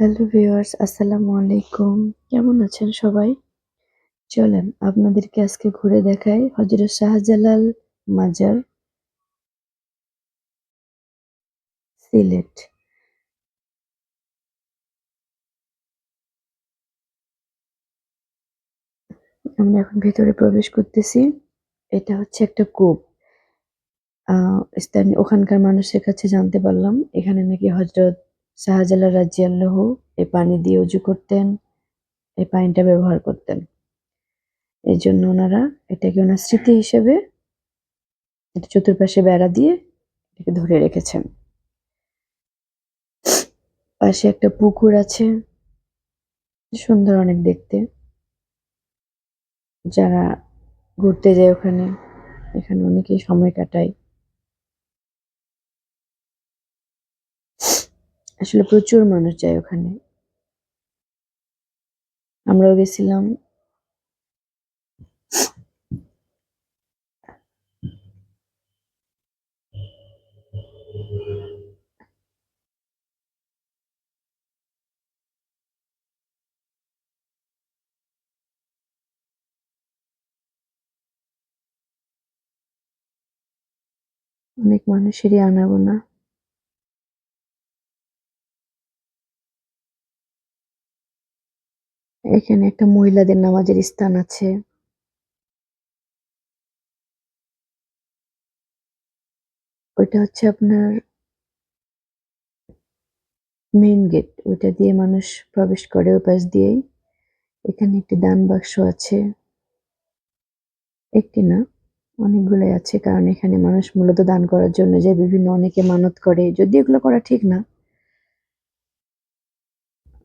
Hello viewers আসসালামু আলাইকুম কেমন আছেন সবাই? চলেন আপনাদেরকে আজকে ঘুরে দেখাই হজরত শাহজালাল মাজার সিলেট। আমরা এখন ভেতরে প্রবেশ করতেছি। এটা হচ্ছে একটা কূপ। স্থানীয় ওখানকার মানুষের কাছে জানতে পারলাম। এখানে নাকি হজরত শাহজালাল রাজিয়াল্লাহ এই পানি দিয়ে উজু করতেন এই পানিটা ব্যবহার করতেন। এই জন্য ওনারা এটাকে ওনার স্মৃতি হিসেবে এটা চতুর্পাশে বেড়া দিয়ে এটাকে ধরে রেখেছেন। পাশে একটা পুকুর আছে, সুন্দর অনেক দেখতে। যারা ঘুরতে যায় ওখানে, এখানে অনেকেই সময় কাটায়। আসলে প্রচুর মানুষ যায় ওখানে। আমরাও গেছিলাম। অনেক মানুষেরই আনাগোনা। এখানে একটা মহিলাদের নামাজের স্থান আছে। ওইটা হচ্ছে আপনার মেইন গেট ওইটা দিয়ে মানুষ প্রবেশ করে ওই পাশ দিয়েই। এখানে একটি দান বাক্স আছে। একটি না, অনেকগুলোই আছে, কারণ এখানে মানুষ মূলত দান করার জন্য যে বিভিন্ন অনেকে মানত করে। যদি এগুলো করা ঠিক না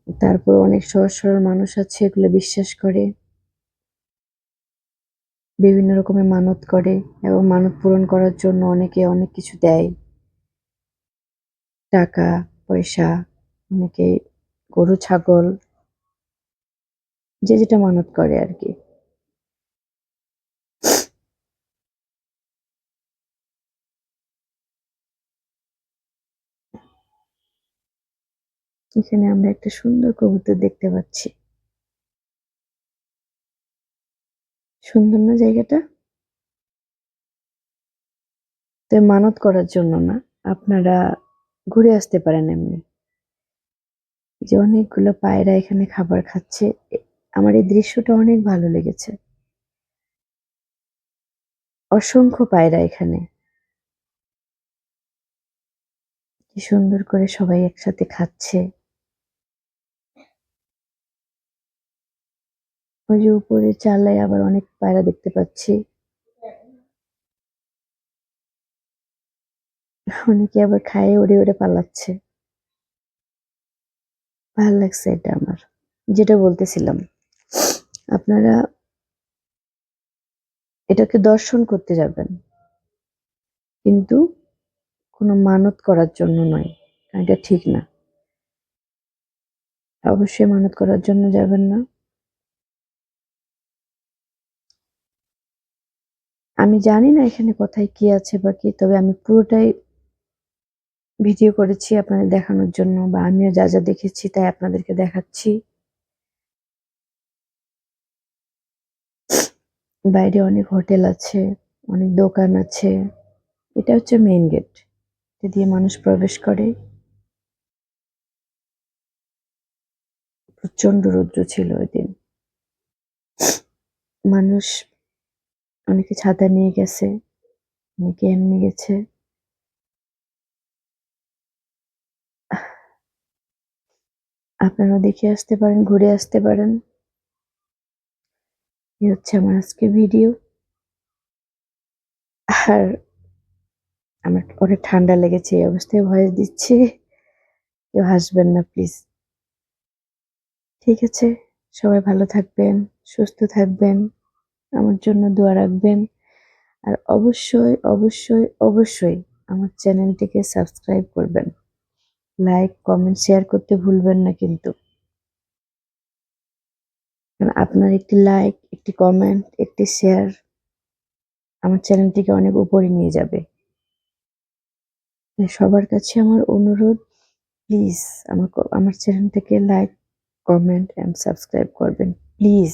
তারপর অনেক সহজ সরল মানুষ আছে, এগুলো বিশ্বাস করে। বিভিন্ন রকমের মানত করে এবং মানত পূরণ করার জন্য অনেকে অনেক কিছু দেয়। টাকা, পয়সা, অনেকে গরু, ছাগল, যে যেটা মানত করে আর কি। এখানে আমরা একটা সুন্দর কবুতর দেখতে পাচ্ছি। সুন্দর না জায়গাটা? তো মানত করার জন্য না, আপনারা ঘুরে আসতে পারেন এমনি। যে অনেকগুলো পায়রা এখানে খাবার খাচ্ছে আমার এই দৃশ্যটা অনেক ভালো লেগেছে। অসংখ্য পায়রা এখানে। কি সুন্দর করে সবাই একসাথে খাচ্ছে। ওই যে উপরে চালায় আবার অনেক পায়রা দেখতে পাচ্ছি। অনেকে আবার খায়ে উড়ে উড়ে পালাচ্ছে। ভালো লাগছে এটা আমার। যেটা বলতেছিলাম, আপনারা এটাকে দর্শন করতে যাবেন। কিন্তু কোনো মানত করার জন্য নয় এটা ঠিক না। অবশ্যই মানত করার জন্য যাবেন না। আমি জানি না এখানে কোথায় কি আছে বা কি, তবে আমি পুরোটাই ভিডিও করেছি আপনাদের দেখানোর জন্য বা আমিও যা যা দেখেছি তাই আপনাদেরকে দেখাচ্ছি। বাইরে অনেক হোটেল আছে, অনেক দোকান আছে। এটা হচ্ছে মেইন গেট, এটা দিয়ে মানুষ প্রবেশ করে। প্রচণ্ড রৌদ্র ছিল ওই দিন। মানুষ অনেকে ছাতা নিয়ে গেছে, অনেকে এমনি গেছে। আপনারাও দেখে আসতে পারেন, ঘুরে আসতে পারেন। এই হচ্ছে আমার আজকে ভিডিও। আর আমার অনেক ঠান্ডা লেগেছে, এই অবস্থায় ভয়েস দিচ্ছি। কেউ হাসবেন না, প্লিজ। ঠিক আছে, সবাই ভালো থাকবেন, সুস্থ থাকবেন। আমার জন্য দোয়া রাখবেন। আর অবশ্যই অবশ্যই অবশ্যই আমার চ্যানেলটিকে সাবস্ক্রাইব করবেন। লাইক, কমেন্ট, শেয়ার করতে ভুলবেন না কিন্তু। আপনার একটি লাইক, একটি কমেন্ট, একটি শেয়ার আমার চ্যানেলটিকে অনেক উপরে নিয়ে যাবে। সবার কাছে আমার অনুরোধ, প্লিজ আমার আমার চ্যানেলটাকে লাইক, কমেন্ট অ্যান্ড সাবস্ক্রাইব করবেন। প্লিজ।